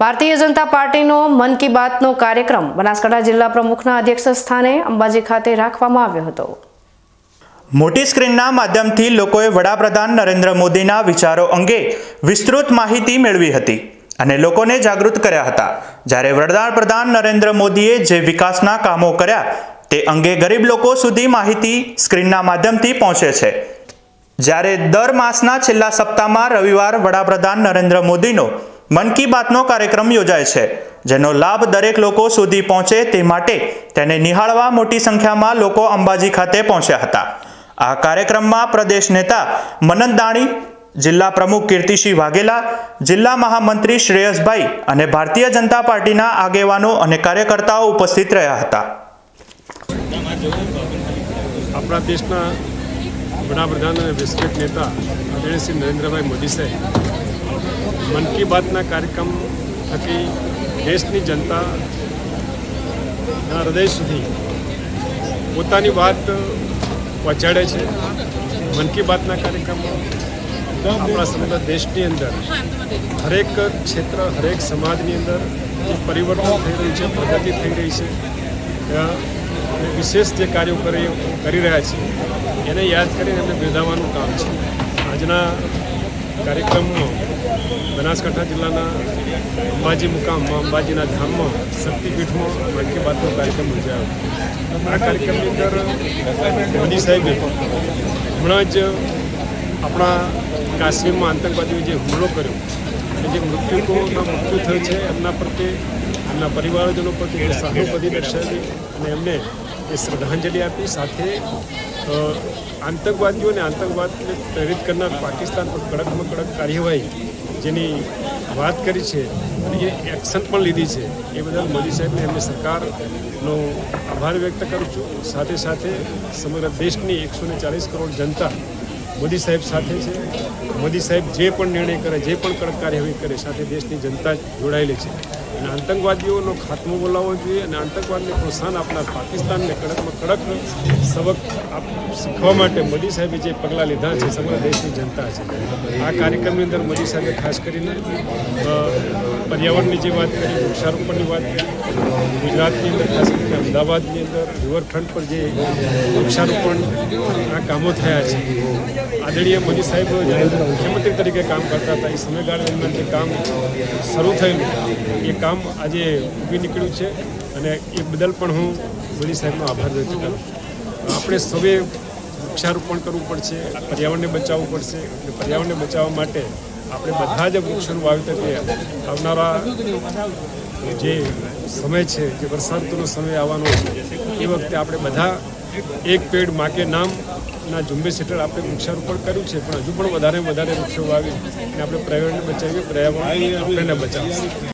ભારતીય જનતા પાર્ટીનો મન કી બાતનો કાર્યક્રમ બનાસકાંઠા જિલ્લા પ્રમુખના અધ્યક્ષ સ્થાને અંબાજી ખાતે રાખવામાં આવ્યો હતો. મોટી સ્ક્રીનના માધ્યમથી લોકોએ વડાપ્રધાન નરેન્દ્ર મોદીના વિચારો અંગે વિસ્તૃત માહિતી મેળવી હતી અને લોકોને જાગૃત કર્યા હતા. જ્યારે વડાપ્રધાન નરેન્દ્ર મોદીએ જે વિકાસના કામો કર્યા તે અંગે ગરીબ લોકો સુધી માહિતી સ્ક્રીનના માધ્યમથી પહોંચે છે. જ્યારે દર માસના છેલ્લા સપ્તાહમાં રવિવાર વડાપ્રધાન નરેન્દ્ર મોદીનો મન કી બાતનો કાર્યક્રમ યોજાય છે, જેનો લાભ દરેક લોકો સુધી પહોંચે તે માટે તેને નિહાળવા મોટી સંખ્યામાં લોકો અંબાજી ખાતે પહોંચ્યા હતા. આ કાર્યક્રમમાં પ્રદેશ નેતા મનન દાણી, જિલ્લા પ્રમુખ કીર્તિસિંહ વાઘેલા, જિલ્લા મહામંત્રી શ્રેયસભાઈ અને ભારતીય જનતા પાર્ટીના આગેવાનો અને કાર્યકર્તાઓ ઉપસ્થિત રહ્યા હતા. આપણા દેશના વડાપ્રધાન અને વૈશ્વિક નેતા આદરણીય નરેન્દ્રભાઈ મોદી સાહેબ મન કી બાતના કાર્યક્રમ થકી દેશની જનતા હૃદય સુધી પોતાની વાત પહોંચાડે છે. મન કી બાતના કાર્યક્રમમાં આપણા સમગ્ર દેશની અંદર, હરેક ક્ષેત્ર, હરેક સમાજની અંદર જે પરિવર્તન થઈ રહ્યું છે, પ્રગતિ થઈ રહી છે વિશેષ જે કાર્યો કરી કરી રહ્યા છે એને યાદ કરીને એમને બિરદાવવાનું કામ છે. આજના કાર્યક્રમમાં બનાસકાંઠા જિલ્લાના અંબાજી મુકામમાં અંબાજીના ધામમાં શક્તિપીઠમાં મન કી બાતનો કાર્યક્રમ યોજાયો. આ કાર્યક્રમની અંદર મોદી સાહેબે હમણાં જ આપણા કાશ્મીરમાં આતંકવાદીઓએ જે હુમલો કર્યો જે મૃત્યુકોના મૃત્યુ થયું છે, એમના પ્રત્યે એમના પરિવારજનો પ્રત્યે સહાનુભૂતિ દર્શાવી અને એમને એ શ્રદ્ધાંજલિ આપી, સાથે આતંકવાદીઓને આતંકવાદને પ્રેરિત કરનાર પાકિસ્તાન પર કડકમાં કડક કાર્યવાહી જેની વાત કરી છે અને એ એક્શન પણ લીધી છે, એ બદલ મોદી સાહેબને એમની સરકારનો આભાર વ્યક્ત કરું છું. સાથે સાથે સમગ્ર દેશની એકસો ચાલીસ કરોડ જનતા મોદી સાહેબ સાથે છે. મોદી સાહેબ જે પણ નિર્ણય કરે, જે પણ કડક કાર્યવાહી કરે, સાથે દેશની જનતા જોડાયેલી છે. અને આતંકવાદીઓનો ખાત્મો બોલાવવો જોઈએ અને આતંકવાદને પ્રોત્સાહન આપનાર પાકિસ્તાનને કડકમાં કડક સબક આપ શીખવા માટે મોદી સાહેબે જે પગલાં લીધા છે, સમગ્ર દેશની જનતા છે. આ કાર્યક્રમની અંદર મોદી સાહેબે ખાસ કરીને પર્યાવરણની જે વાત કરી, વૃક્ષારોપણની વાત કરી ગુજરાતની અંદર, ખાસ કરીને અમદાવાદની અંદર રિવરફ્રન્ટ પર જે વૃક્ષારોપણ આ કામો થયા છે. આદરણીય મોદી સાહેબ જ્યારે મુખ્યમંત્રી તરીકે કામ કરતા હતા, એ સમયગાળા દરમિયાન જે કામ શરૂ થયેલું, એ કામ આજે ઊભી નીકળ્યું છે અને એ બદલ પણ હું મોદી સાહેબનો આભાર વ્યક્ત કરું આપણે સૌએ વૃક્ષારોપણ કરવું પડશે, પર્યાવરણને બચાવવું પડશે અને પર્યાવરણને બચાવવા માટે આપણે બધા જ વૃક્ષોનું વાવેતર કરીએ આવનારા જે સમય છે, જે વરસાદનો સમય આવવાનો છે, એ વખતે આપણે બધા એક પેડ માકે નામના ઝુંબેશ હેઠળ આપણે વૃક્ષારોપણ કર્યું છે, પણ હજુ પણ વધારે વધારે વૃક્ષો વાવી અને આપણે પર્યાવરણને બચાવીએ પર્યાવરણ આપણને બચાવશે